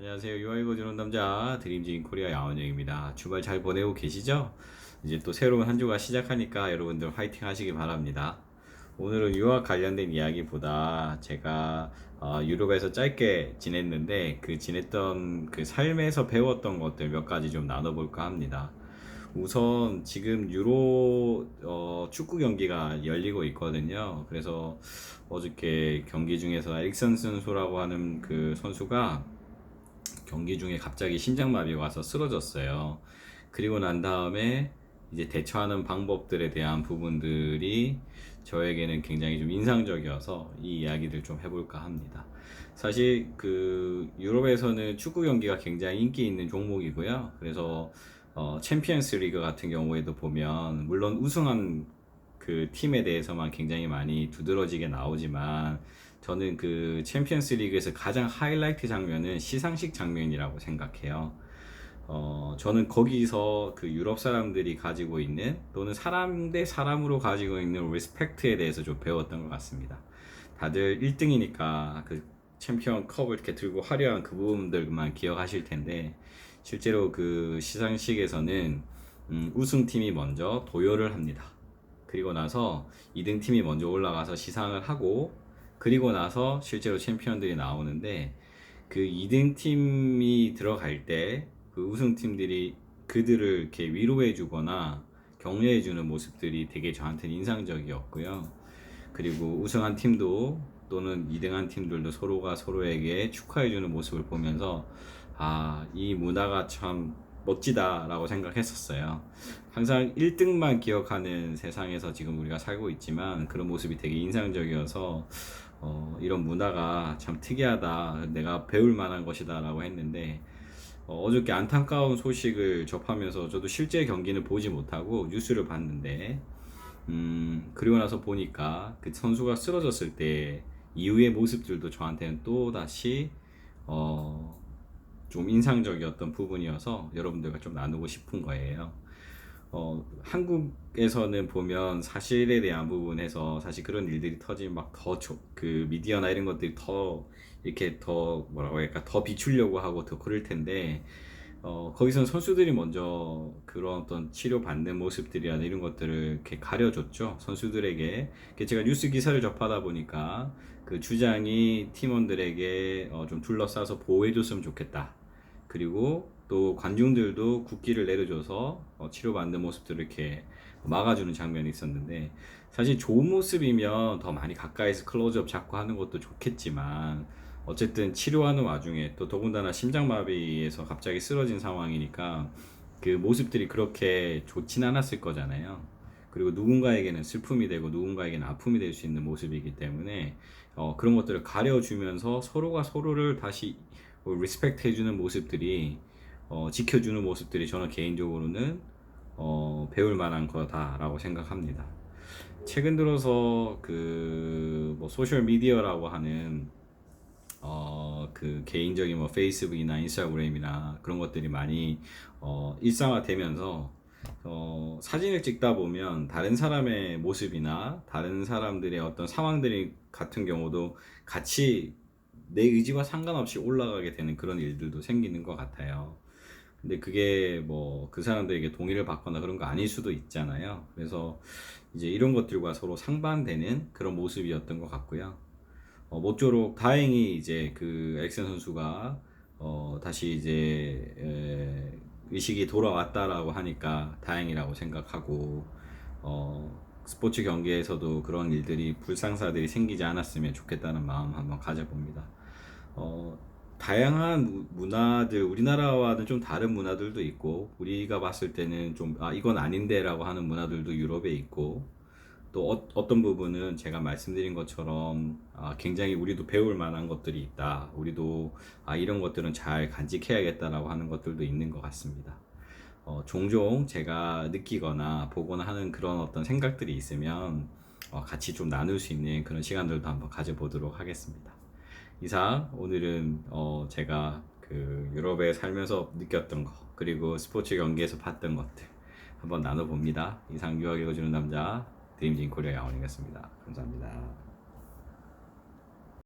안녕하세요. 유아 읽어주는 남자 드림진 코리아 야원영입니다. 주말 잘 보내고 계시죠? 이제 또 새로운 한 주가 시작하니까 여러분들 화이팅 하시기 바랍니다. 오늘은 유학 관련된 이야기보다 제가 어, 유럽에서 짧게 지냈는데 그 지냈던 그 삶에서 배웠던 것들 몇 가지 좀 나눠볼까 합니다. 우선 지금 유로 어, 축구 경기가 열리고 있거든요. 그래서 어저께 경기 중에서 에릭슨 선수라고 하는 그 선수가 경기 중에 갑자기 심장마비가 와서 쓰러졌어요. 그리고 난 다음에 이제 대처하는 방법들에 대한 부분들이 저에게는 굉장히 좀 인상적이어서 이 이야기를 좀 해볼까 합니다. 사실 그 유럽에서는 축구 경기가 굉장히 인기 있는 종목이고요. 그래서 어, 챔피언스 리그 같은 경우에도 보면 물론 우승한 그 팀에 대해서만 굉장히 많이 두드러지게 나오지만 저는 그 챔피언스 리그에서 가장 하이라이트 장면은 시상식 장면이라고 생각해요. 어, 저는 거기서 그 유럽 사람들이 가지고 있는 또는 사람 대 사람으로 가지고 있는 리스펙트에 대해서 좀 배웠던 것 같습니다. 다들 1등이니까 그 챔피언 컵을 이렇게 들고 화려한 그 부분들만 기억하실 텐데 실제로 그 시상식에서는 음, 우승팀이 먼저 도열을 합니다. 그리고 나서 2등 팀이 먼저 올라가서 시상을 하고 그리고 나서 실제로 챔피언들이 나오는데 그 2등 팀이 들어갈 때 그 우승 팀들이 그들을 이렇게 위로해 주거나 격려해 주는 모습들이 되게 저한테는 인상적이었고요. 그리고 우승한 팀도 또는 2등한 팀들도 서로가 서로에게 축하해 주는 모습을 보면서 아, 이 문화가 참 멋지다라고 생각했었어요. 항상 1등만 기억하는 세상에서 지금 우리가 살고 있지만 그런 모습이 되게 인상적이어서 어, 이런 문화가 참 특이하다. 내가 배울 만한 것이다 라고 했는데 어, 어저께 안타까운 소식을 접하면서 저도 실제 경기는 보지 못하고 뉴스를 봤는데 음, 그리고 나서 보니까 그 선수가 쓰러졌을 때 이후의 모습들도 저한테는 또 다시 어, 좀 인상적이었던 부분이어서 여러분들과 좀 나누고 싶은 거예요. 어, 한국에서는 보면 사실에 대한 부분에서 사실 그런 일들이 터지면 막 더 그 미디어나 이런 것들이 더 이렇게 더 뭐라고 할까 더 비추려고 하고 더 그럴 텐데 어, 거기서는 선수들이 먼저 그런 어떤 치료받는 모습들이나 이런 것들을 이렇게 가려줬죠. 선수들에게. 제가 뉴스 기사를 접하다 보니까 그 주장이 팀원들에게 어, 좀 둘러싸서 보호해줬으면 좋겠다. 그리고 또 관중들도 국기를 내려줘서 어, 치료받는 모습들을 이렇게 막아주는 장면이 있었는데 사실 좋은 모습이면 더 많이 가까이서 클로즈업 잡고 하는 것도 좋겠지만 어쨌든 치료하는 와중에 또 더군다나 심장마비에서 갑자기 쓰러진 상황이니까 그 모습들이 그렇게 좋진 않았을 거잖아요. 그리고 누군가에게는 슬픔이 되고 누군가에게는 아픔이 될 수 있는 모습이기 때문에 어, 그런 것들을 가려주면서 서로가 서로를 다시 리스펙트 해주는 모습들이 어, 지켜주는 모습들이 저는 개인적으로는 어, 배울 만한 거다라고 생각합니다. 최근 들어서 그 뭐 소셜 미디어라고 하는 어, 그 개인적인 뭐 페이스북이나 인스타그램이나 그런 것들이 많이 어, 일상화되면서 어, 사진을 찍다 보면 다른 사람의 모습이나 다른 사람들의 어떤 상황들이 같은 경우도 같이 내 의지와 상관없이 올라가게 되는 그런 일들도 생기는 것 같아요. 근데 그게 뭐 그 사람들에게 동의를 받거나 그런 거 아닐 수도 있잖아요. 그래서 이제 이런 것들과 서로 상반되는 그런 모습이었던 것 같고요. 어, 모쪼록 다행히 이제 그 엑센 선수가 어, 다시 이제 에, 의식이 돌아왔다라고 하니까 다행이라고 생각하고 어, 스포츠 경기에서도 그런 일들이 불상사들이 생기지 않았으면 좋겠다는 마음 한번 가져봅니다. 어, 다양한 무- 문화들 우리나라와는 좀 다른 문화들도 있고 우리가 봤을 때는 좀 아 이건 아닌데라고 하는 문화들도 유럽에 있고 또 어, 떤 부분은 제가 말씀드린 것처럼 아, 굉장히 우리도 배울 만한 것들이 있다. 우리도 아, 이런 것들은 잘 간직해야겠다라고 하는 것들도 있는 것 같습니다. 어, 종종 제가 느끼거나 보거나 하는 그런 어떤 생각들이 있으면 어, 같이 좀 나눌 수 있는 그런 시간들도 한번 가져보도록 하겠습니다. 이상 오늘은 어, 제가 그 유럽에 살면서 느꼈던 거 그리고 스포츠 경기에서 봤던 것들 한번 나눠봅니다. 이상 유학 읽어주는 남자 드림진 코리아 야원이었습니다. 감사합니다.